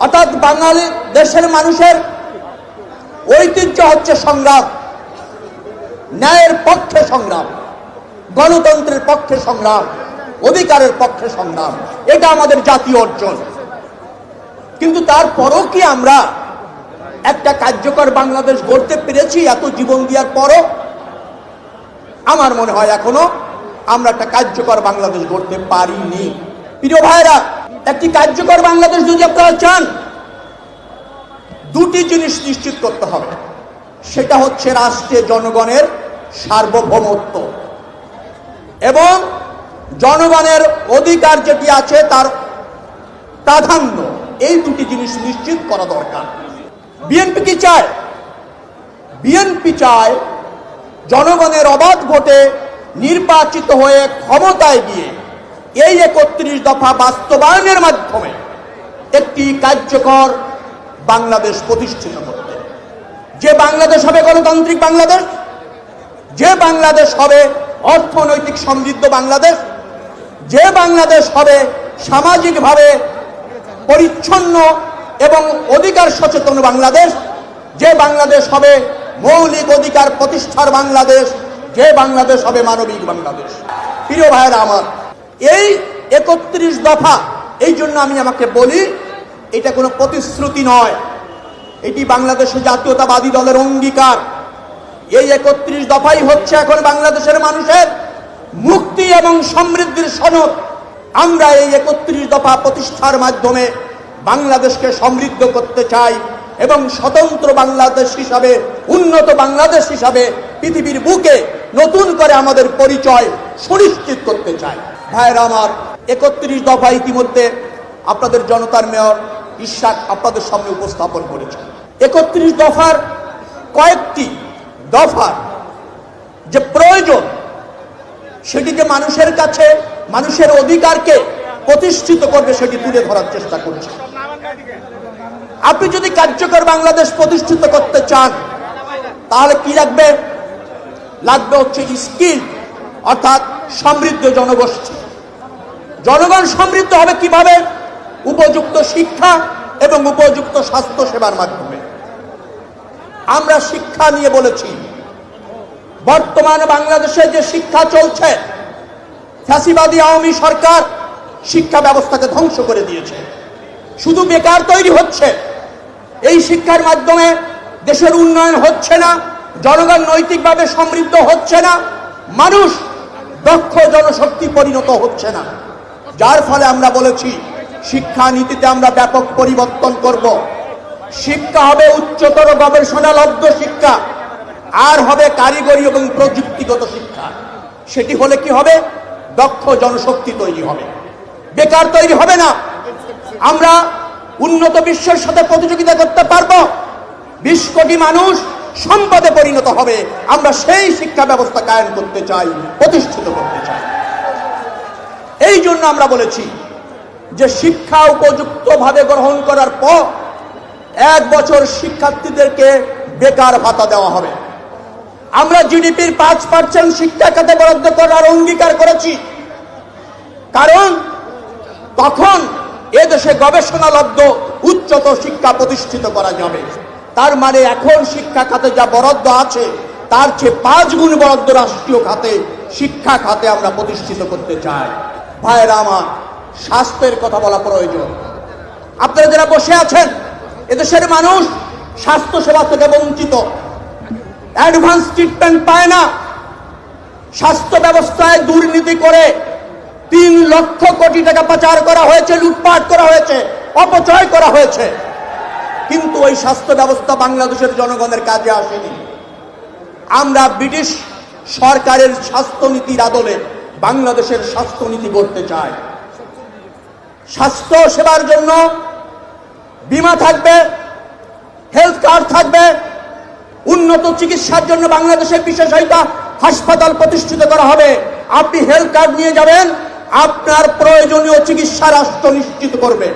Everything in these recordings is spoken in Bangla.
অর্থাৎ বাঙালি দেশের মানুষের ঐতিহ্য হচ্ছে সংগ্রাম, ন্যায়ের পক্ষে সংগ্রাম, গণতন্ত্রের পক্ষে সংগ্রাম, অধিকারের পক্ষে সংগ্রাম। এটা আমাদের জাতীয় অর্জন। কিন্তু তারপরও কি আমরা একটা কার্যকর বাংলাদেশ গড়তে পেরেছি এত জীবন দেওয়ার পরও? আমার মনে হয় এখনও আমরা একটা কার্যকর বাংলাদেশ গড়তে পারিনি। প্রিয় ভাইরা একটি কার্যকর বাংলাদেশ যদি আপনারা চান, দুটি জিনিস নিশ্চিত করতে হবে। সেটা হচ্ছে রাষ্ট্রে জনগণের সার্বভৌমত্ব এবং জনগণের অধিকার যেটি আছে তার প্রাধান্য। এই দুটি জিনিস নিশ্চিত করা দরকার। বিএনপি কি চায়? বিএনপি চায় জনগণের অবাধ ভোটে নির্বাচিত হয়ে ক্ষমতায় গিয়ে এই একত্রিশ দফা বাস্তবায়নের মাধ্যমে একটি কার্যকর বাংলাদেশ প্রতিষ্ঠিত করতে। যে বাংলাদেশ হবে গণতান্ত্রিক বাংলাদেশ, যে বাংলাদেশ হবে অর্থনৈতিক সমৃদ্ধ বাংলাদেশ, যে বাংলাদেশ হবে সামাজিকভাবে পরিচ্ছন্ন এবং অধিকার সচেতন বাংলাদেশ, যে বাংলাদেশ হবে মৌলিক অধিকার প্রতিষ্ঠার বাংলাদেশ, যে বাংলাদেশ হবে মানবিক বাংলাদেশ। প্রিয় ভাইয়েরা আমার এই একত্রিশ দফা, এই জন্য আমি আমাকে বলি, এটা কোনো প্রতিশ্রুতি নয়। এটি বাংলাদেশের জাতীয়তাবাদী দলের অঙ্গীকার। এই একত্রিশ দফাই হচ্ছে এখন বাংলাদেশের মানুষের মুক্তি এবং সমৃদ্ধির সনদ। আমরা এই একত্রিশ দফা প্রতিষ্ঠার মাধ্যমে বাংলাদেশকে সমৃদ্ধ করতে চাই এবং স্বতন্ত্র বাংলাদেশ হিসাবে, উন্নত বাংলাদেশ হিসাবে পৃথিবীর বুকে নতুন করে আমাদের পরিচয় সুনিশ্চিত করতে চাই। ভাইয়েরা আমার, একত্রিশ দফা ইতিমধ্যে আপনাদের জনতার মেয়র ইশাক আপনাদের সামনে উপস্থাপন করেছে। একত্রিশ দফার কয়েকটি দফার যে প্রয়োজন, সেটিকে মানুষের কাছে, মানুষের অধিকারকে প্রতিষ্ঠিত করবে সেটি তুলে ধরার চেষ্টা করছে। আপনি যদি কার্যকর বাংলাদেশ প্রতিষ্ঠিত করতে চান, তাহলে কি লাগবে? লাগবে হচ্ছে স্কিল, অর্থাৎ সমৃদ্ধ জনগোষ্ঠী। জনগণ সমৃদ্ধ হবে কীভাবে? উপযুক্ত শিক্ষা এবং উপযুক্ত স্বাস্থ্য সেবার মাধ্যমে। আমরা শিক্ষা নিয়ে বলেছি, বর্তমান বাংলাদেশে যে শিক্ষা চলছে, ফ্যাসিবাদী আওয়ামী সরকার শিক্ষা ব্যবস্থাকে ধ্বংস করে দিয়েছে। শুধু বেকার তৈরি হচ্ছে, এই শিক্ষার মাধ্যমে দেশের উন্নয়ন হচ্ছে না, জনগণ নৈতিকভাবে সমৃদ্ধ হচ্ছে না, মানুষ দক্ষ জনশক্তি পরিণত হচ্ছে না। যার ফলে আমরা বলেছি, শিক্ষা নীতিতে আমরা ব্যাপক পরিবর্তন করব। শিক্ষা হবে উচ্চতর গবেষণালব্ধ শিক্ষা, আর হবে কারিগরি এবং প্রযুক্তিগত শিক্ষা। সেটি হলে কি হবে? দক্ষ জনশক্তি তৈরি হবে। বেকার তৈরি হবে না। আমরা উন্নত বিশ্বের সাথে প্রতিযোগিতা করতে পারব। বিশ কোটি মানুষ সম্পদে পরিণত হবে। আমরা সেই শিক্ষা ব্যবস্থা কায়েম করতে চাই, প্রতিষ্ঠিত করতে চাই। এই জন্য আমরা বলেছি যে শিক্ষা উপযুক্তভাবে গ্রহণ করার পর এক বছর শিক্ষার্থীদেরকে বেকার ভাতা দেওয়া হবে। আমরা জিডিপির পাঁচ পার্সেন্ট শিক্ষা খাতে বরাদ্দ করার অঙ্গীকার করেছি। কারণ তখন এদেশে গবেষণালব্ধ উচ্চতর শিক্ষা প্রতিষ্ঠিত করা যাবে। তার মানে এখন শিক্ষা খাতে যা বরাদ্দ আছে, তার চেয়ে পাঁচ গুণ বরাদ্দ রাষ্ট্রীয় খাতে, শিক্ষা খাতে আমরা প্রতিষ্ঠিত করতে চাই। ভাইয়েরা আমার, স্বাস্থ্যের কথা বলা প্রয়োজন। আপনারা যারা বসে আছেন, এদেশের মানুষ স্বাস্থ্য সেবা থেকে বঞ্চিত। অ্যাডভান্স ট্রিটমেন্ট পায় না। স্বাস্থ্য ব্যবস্থায় দুর্নীতি করে তিন লক্ষ কোটি টাকা পাচার করা হয়েছে, লুটপাট করা হয়েছে, অপচয় করা হয়েছে। কিন্তু ওই স্বাস্থ্য ব্যবস্থা বাংলাদেশের জনগণের কাজে আসেনি। আমরা ব্রিটিশ সরকারের স্বাস্থ্যনীতির আদলে বাংলাদেশের স্বাস্থ্যনীতি করতে চাই স্বাস্থ্য সেবার জন্য বিমা থাকবে হেলথ কার্ড থাকবে, উন্নত চিকিৎসার জন্য বাংলাদেশের বিশেষায়িত হাসপাতাল প্রতিষ্ঠিত করা হবে। আপনি হেলথ কার্ড নিয়ে যাবেন, আপনার প্রয়োজনীয় চিকিৎসা রাষ্ট্র নিশ্চিত করবে।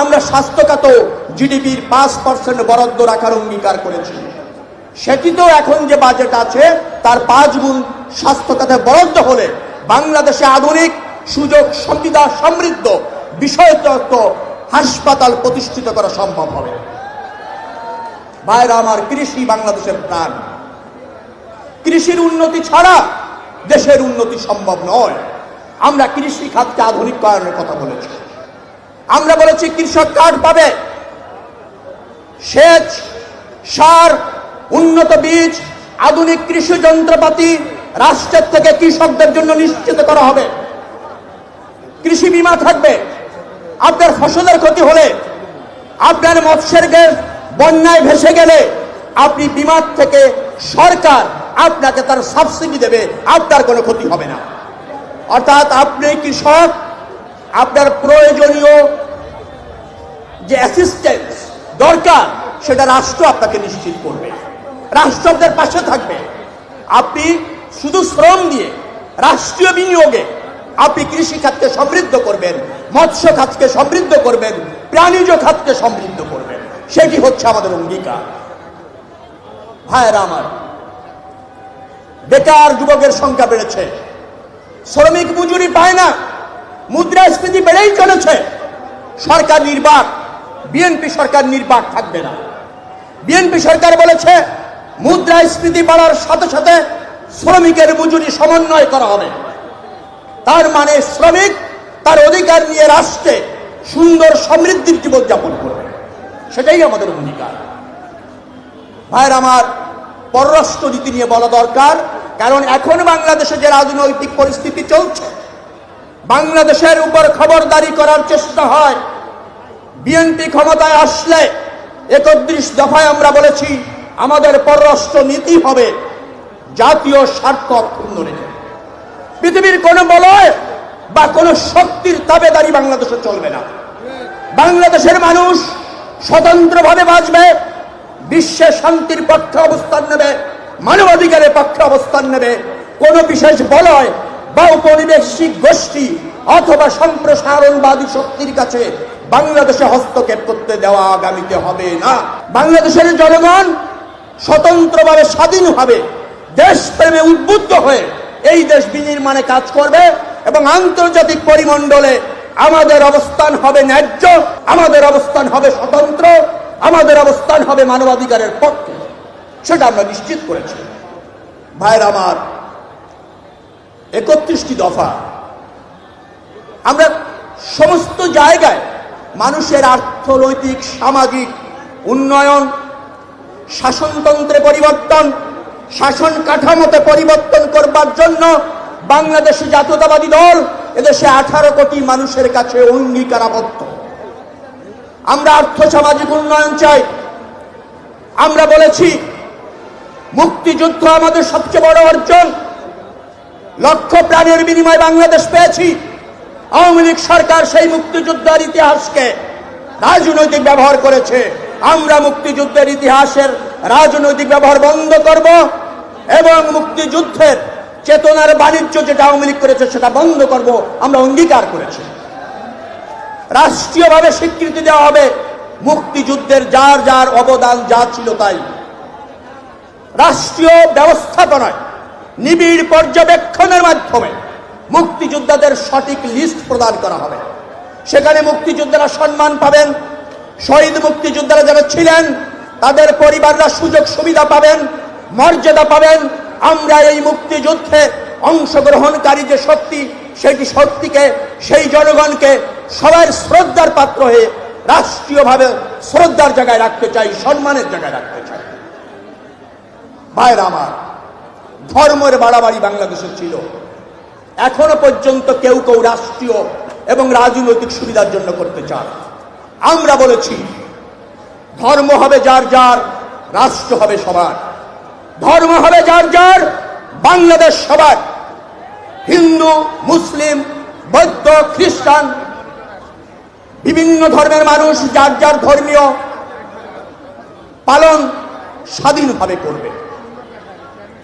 আমরা স্বাস্থ্য খাত জিডিপির পাঁচ পার্সেন্ট বরাদ্দ রাখার অঙ্গীকার করেছি। সেটিতেও এখন যে বাজেট আছে, তার পাঁচ গুণ স্বাস্থ্য খাতে বরাদ্দ হলে বাংলাদেশে আধুনিক সুযোগ, সুবিধা, সমৃদ্ধ, বিষয়তত্ত্ব হাসপাতাল প্রতিষ্ঠিত করা সম্ভব হবে। ভাইরা, আমার কৃষি বাংলাদেশের প্রাণ। কৃষির উন্নতি ছাড়া দেশের উন্নতি সম্ভব নয়। আমরা কৃষি খাতকে আধুনিকায়নের কথা বলেছি। আমরা বলেছি, কৃষক কার্ড পাবে। সেচ, সার উন্নত বীজ, আধুনিক কৃষি যন্ত্রপাতি রাষ্ট্রের থেকে কৃষকদের জন্য নিশ্চিত করা হবে। কৃষি বীমা থাকবে। আপনার ফসলের ক্ষতি হলে, আপনার মৎস্যের গ্যাস বন্যায় ভেসে গেলে আপনি বিমার থেকে সরকার আপনাকে তার সাবসিডি দেবে, আপনার কোনো ক্ষতি হবে না। অর্থাৎ আপনি কৃষক, আপনার প্রয়োজনীয় যে অ্যাসিস্ট্যান্স দরকার, সেটা রাষ্ট্র আপনাকে নিশ্চিত করবে। রাষ্ট্র আপনার পাশে থাকবে। আপনি শুধু শ্রম দিয়ে, রাষ্ট্রীয় বিনিয়োগে আপনি কৃষি খাতকে সমৃদ্ধ করবেন, মৎস্য খাতকে সমৃদ্ধ করবেন, প্রাণীজ খাতকে সমৃদ্ধ করবেন। সেটি হচ্ছে আমাদের অঙ্গীকার। ভাইয়েরা আমার, বেকার যুবকের সংখ্যা বেড়েছে। শ্রমিক মজুরি পায় না। মুদ্রাস্ফীতি বেড়েই চলেছে। সরকার নির্বাক, বিএনপি সরকার নির্বাক থাকবে না। বিএনপি সরকার বলেছে মুদ্রাস্ফীতি বাড়ার সাথে সাথে শ্রমিকের মজুরি সমন্বয় করা হবে। তার মানে শ্রমিক তার অধিকার নিয়ে রাষ্ট্রে সুন্দর সমৃদ্ধির জীবনযাপন করবে। সেটাই আমাদের অঙ্গীকার ভাইয়ের আমার পররাষ্ট্র নীতি নিয়ে বলা দরকার, কারণ এখন বাংলাদেশে যে রাজনৈতিক পরিস্থিতি চলছে, বাংলাদেশের উপর খবরদারি করার চেষ্টা হয়। বিএনপি ক্ষমতায় আসলে একত্রিশ দফায় আমরা বলেছি আমাদের পররাষ্ট্র নীতি হবে জাতীয় স্বার্থ অক্ষুণ্ণ রেখে পৃথিবীর কোন বলয় বা কোন শক্তির তাবেদারি বাংলাদেশে চলবে না। বাংলাদেশের মানুষ স্বতন্ত্রভাবে বাঁচবে, বিশ্বে শান্তির পক্ষে অবস্থান নেবে, মানবাধিকারের পক্ষে অবস্থান নেবে। কোন বিশেষ বলয় বা উপনিবেশিক গোষ্ঠী অথবা সম্প্রসারণবাদী শক্তির কাছে বাংলাদেশে হস্তক্ষেপ করতে দেওয়া আগামীতে হবে না। বাংলাদেশের জনগণ স্বতন্ত্রভাবে স্বাধীনভাবে দেশপ্রেমে উদ্বুদ্ধ হয়ে এই দেশ বিনির্মাণে কাজ করবে এবং আন্তর্জাতিক পরিমণ্ডলে আমাদের অবস্থান হবে ন্যায্য, আমাদের অবস্থান হবে স্বতন্ত্র, আমাদের অবস্থান হবে মানবাধিকারের পক্ষে। সেটা আমরা নিশ্চিত করেছি। ভাইয়ের আমার, একত্রিশটি দফা। আমরা সমস্ত জায়গায় মানুষের অর্থনৈতিক সামাজিক উন্নয়ন শাসনতন্ত্রে পরিবর্তন, শাসন কাঠামোতে পরিবর্তন করবার জন্য বাংলাদেশ জাতীয়তাবাদী দল এদেশে আঠারো কোটি মানুষের কাছে অঙ্গীকারাবদ্ধ। আমরা আর্থ সামাজিক উন্নয়ন চাই। আমরা বলেছি, মুক্তিযুদ্ধ আমাদের সবচেয়ে বড় অর্জন। লক্ষ প্রাণের বিনিময়ে বাংলাদেশ পেয়েছি। আওয়ামী লীগ সরকার সেই মুক্তিযুদ্ধের ইতিহাসকে রাজনৈতিক ব্যবহার করেছে। আমরা মুক্তিযুদ্ধের ইতিহাসের রাজনৈতিক ব্যবহার বন্ধ করব এবং মুক্তিযুদ্ধের চেতনার বাণিজ্য যেটা আওয়ামী লীগ করেছে সেটা বন্ধ করব, আমরা অঙ্গীকার করেছি। রাষ্ট্রীয়ভাবে স্বীকৃতি দেওয়া হবে, মুক্তিযুদ্ধের যার যার অবদান যা ছিল তাই। রাষ্ট্রীয় ব্যবস্থাপনায় নিবিড় পর্যবেক্ষণের মাধ্যমে মুক্তিযোদ্ধাদের সঠিক লিস্ট প্রদান করা হবে। সেখানে মুক্তিযোদ্ধারা সম্মান পাবেন শহীদ মুক্তিযোদ্ধারা যারা ছিলেন, তাদের পরিবাররা সুযোগ সুবিধা পাবেন, মর্যাদা পাবেন। আমরা এই মুক্তিযুদ্ধে অংশগ্রহণকারী যে শক্তি, সেটি শক্তিকে, সেই জনগণকে সবার শ্রদ্ধার পাত্র হয়ে রাষ্ট্রীয়ভাবে শ্রদ্ধার জায়গায় রাখতে চাই, সম্মানের জায়গায় রাখতে চাই। ভাইরা আমার, ধর্মের বাড়াবাড়ি বাংলাদেশে ছিল। এখনও পর্যন্ত কেউ কেউ রাষ্ট্রীয় এবং রাজনৈতিক সুবিধার জন্য করতে চান আমরা বলেছি, ধর্ম হবে যার যার, রাষ্ট্র হবে সবার। ধর্ম হবে যার যার, বাংলাদেশ সবার। হিন্দু, মুসলিম, বৌদ্ধ, খ্রিস্টান, বিভিন্ন ধর্মের মানুষ যার যার ধর্মীয় পালন স্বাধীনভাবে করবে।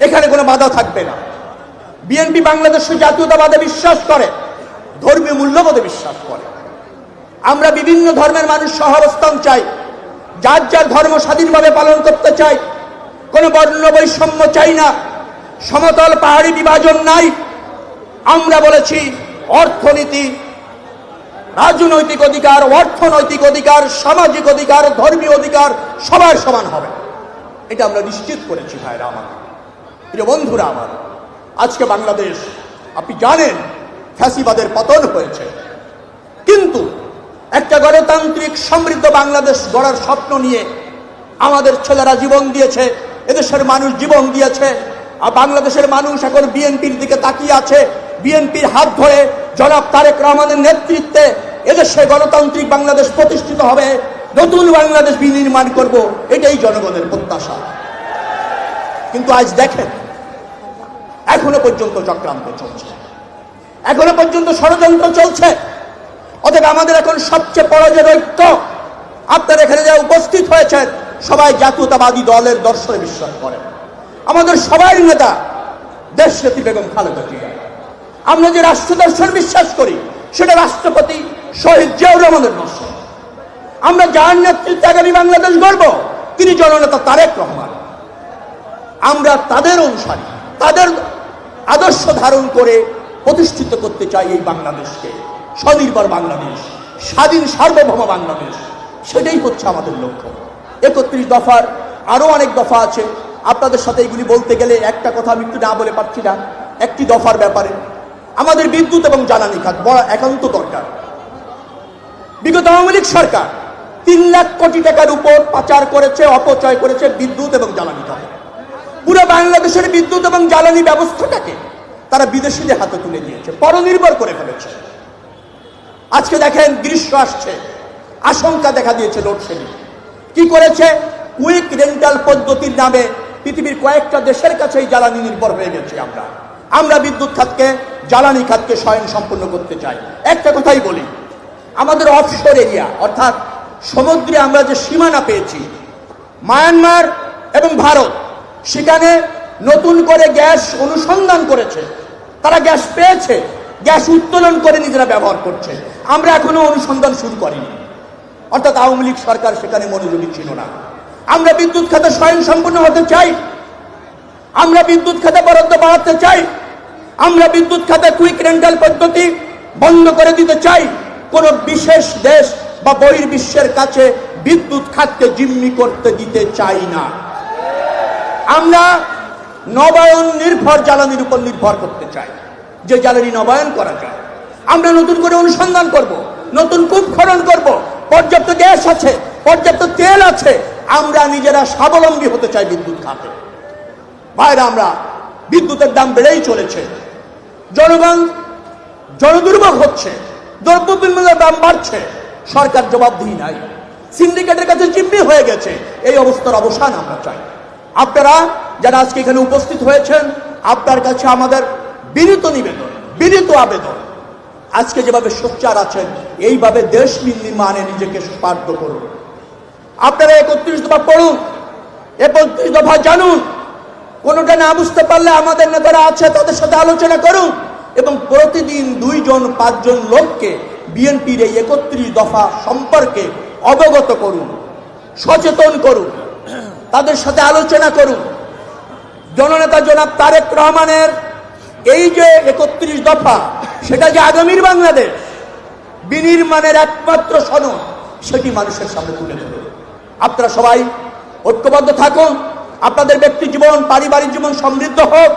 এখানে কোনো বাধা থাকবে না। বিএনপি বাংলাদেশের জাতীয়তাবাদে বিশ্বাস করে, ধর্মীয় মূল্যবোধে বিশ্বাস করে। আমরা বিভিন্ন ধর্মের মানুষ সহাবস্থান চাই, যার যার ধর্ম স্বাধীনভাবে পালন করতে চাই, কোনো বর্ণ বৈষম্য চাই না, সমতল পাহাড়ি বিভাজন নাই। আমরা বলেছি অর্থনীতি, রাজনৈতিক অধিকার, অর্থনৈতিক অধিকার, সামাজিক অধিকার, ধর্মীয় অধিকার সবার সমান হবে। এটা আমরা নিশ্চিত করেছি ভাইরা আমার। প্রিয় বন্ধুরা আমার, আজকে বাংলাদেশ, আপনি জানেন, ফ্যাসিবাদের পতন হয়েছে। কিন্তু একটা গণতান্ত্রিক সমৃদ্ধ বাংলাদেশ গড়ার স্বপ্ন নিয়ে আমাদের ছেলেরা জীবন দিয়েছে, এদেশের মানুষ জীবন দিয়েছে, আর বাংলাদেশের মানুষ এখন বিএনপির দিকে তাকিয়ে আছে, বিএনপির হাত ধরে জনাব তারেক রহমানের নেতৃত্বে এদেশে গণতান্ত্রিক বাংলাদেশ প্রতিষ্ঠিত হবে, নতুন বাংলাদেশ বিনির্মাণ করব, এটাই জনগণের প্রত্যাশা। কিন্তু আজ দেখেন, এখনও পর্যন্ত চক্রান্ত চলছে। এখনও পর্যন্ত ষড়যন্ত্র চলছে। অতএব আমাদের এখন সবচেয়ে বড় যে ঐক্য, আপনারা এখানে যারা উপস্থিত হয়েছেন, সবাই জাতীয়তাবাদী দলের দর্শনে বিশ্বাস করেন। আমাদের সবাই নেতা দেশ নেত্রী বেগম খালেদা জিয়া। আমরা যে রাষ্ট্র দর্শন বিশ্বাস করি, সেটা রাষ্ট্রপতি শহীদ জিয়াউর রহমানের দর্শন। আমরা যার নেতৃত্বে আগামী বাংলাদেশ গড়ব, তিনি জননেতা তারেক রহমান। আমরা তাদের অনুসারী, তাদের আদর্শ ধারণ করে প্রতিষ্ঠিত করতে চাই এই বাংলাদেশকে। স্বনির্ভর বাংলাদেশ, স্বাধীন সার্বভৌম বাংলাদেশ, সেটাই হচ্ছে আমাদের লক্ষ্য। একত্রিশ দফার আরও অনেক দফা আছে। আপনাদের সাথে এগুলি বলতে গেলে একটা কথা আমি একটু না বলে পারছি না। একটি দফার ব্যাপারে। আমাদের বিদ্যুৎ এবং জ্বালানি খাত বড় একান্ত দরকার। বিগত আওয়ামী লীগ সরকার তিন লাখ কোটি টাকার উপর পাচার করেছে, অপচয় করেছে বিদ্যুৎ এবং জ্বালানি খাতে। পুরো বাংলাদেশের বিদ্যুৎ এবং জ্বালানি ব্যবস্থাটাকে তারা বিদেশিদের হাতে তুলে দিয়েছে, পরনির্ভর করে ফেলেছে। আজকে দেখেন গ্রীষ্ম আসছে। আশঙ্কা দেখা দিয়েছে লোডশেডিং কি করেছে? কুইক রেন্টাল পদ্ধতির নামে পৃথিবীর কয়েকটা দেশের কাছেই জ্বালানি নির্ভর হয়ে গেছি আমরা। আমরা বিদ্যুৎ খাতকে, জ্বালানি খাতকে স্বয়ং সম্পূর্ণ করতে চাই। একটা কথাই বলি, আমাদের অফশোর এরিয়া অর্থাৎ সমুদ্রে আমরা যে সীমানা পেয়েছি, মায়ানমার এবং ভারত, সেখানে নতুন করে গ্যাস অনুসন্ধান করেছে। তারা গ্যাস পেয়েছে। গ্যাস উত্তোলন করে নিজেরা ব্যবহার করছে। আমরা এখনও অনুসন্ধান শুরু করিনি। অর্থাৎ আওয়ামী লীগ সরকার সেখানে মনোযোগী ছিল না। আমরা বিদ্যুৎ খাতে স্বয়ং সম্পূর্ণ হতে চাই। আমরা বিদ্যুৎ খাতে বরাদ্দ বাড়াতে চাই। আমরা বিদ্যুৎ খাতে কুইক রেন্টাল পদ্ধতি বন্ধ করে দিতে চাই। কোন বিশেষ দেশ বা বহির্বিশ্বের কাছে বিদ্যুৎ খাতকে জিম্মি করতে দিতে চাই না। আমরা নবায়ন নির্ভর জ্বালানির উপর নির্ভর করতে চাই। যে জ্বালানি নবায়ন করা যায়। আমরা নতুন করে অনুসন্ধান করব, নতুন কূপ খনন করব, পর্যাপ্ত গ্যাস আছে, পর্যাপ্ত তেল আছে, আমরা নিজেরা স্বাবলম্বী হতে চাই বিদ্যুৎ খাতে। বাইরে আমরা বিদ্যুতের দাম বেড়েই চলেছে। জনগণ জনদুর্ভোগ হচ্ছে দ্রব্যমূল্যের দাম বাড়ছে, সরকার জবাবদিহি নাই। সিন্ডিকেটের কাছে জিম্মি হয়ে গেছে, এই অবস্থার অবসান আমরা চাই। আপনারা যারা আজকে এখানে উপস্থিত হয়েছেন, আপনার কাছে আমাদের বিনীত নিবেদন, বিনীত আবেদন। আজকে যেভাবে সোচ্চার আছেন, এইভাবে দেশ নির্মাণে নিজেকে স্পার্ধ করুন। আপনারা একত্রিশ দফা পড়ুন, একত্রিশ দফা জানুন। কোনোটা না বুঝতে পারলে আমাদের নেতারা আছে, তাদের সাথে আলোচনা করুন এবং প্রতিদিন দুইজন, পাঁচজন লোককে বিএনপির এই একত্রিশ দফা সম্পর্কে অবগত করুন, সচেতন করুন, তাদের সাথে আলোচনা করুন। জননেতা জনাব তারেক রহমানের এই যে একত্রিশ দফা, সেটা যে আগামীর বাংলাদেশ, বিনির্মাণের একমাত্র সনদ, সেটি মানুষের সামনে তুলে ধরুন আপনারা সবাই ঐক্যবদ্ধ থাকুন, আপনাদের ব্যক্তি জীবন, পারিবারিক জীবন সমৃদ্ধ হোক।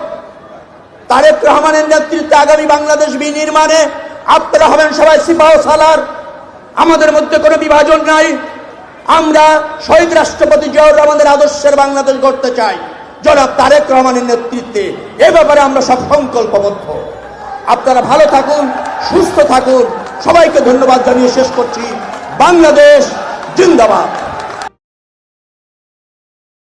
তারেক রহমানের নেতৃত্বে আগামী বাংলাদেশ বিনির্মাণে আপনারা হবেন সবাই সিপাহ সালার। আমাদের মধ্যে কোনো বিভাজন নাই। আমরা শহীদ রাষ্ট্রপতি জিয়াউর রহমানের আদর্শের বাংলাদেশ গড়তে চাই। জনাব তারেক রহমানের নেতৃত্বে। এ ব্যাপারে আমরা সব সংকল্পবদ্ধ। আপনারা ভালো থাকুন, সুস্থ থাকুন। সবাইকে ধন্যবাদ জানিয়ে শেষ করছি। বাংলাদেশ জিন্দাবাদ।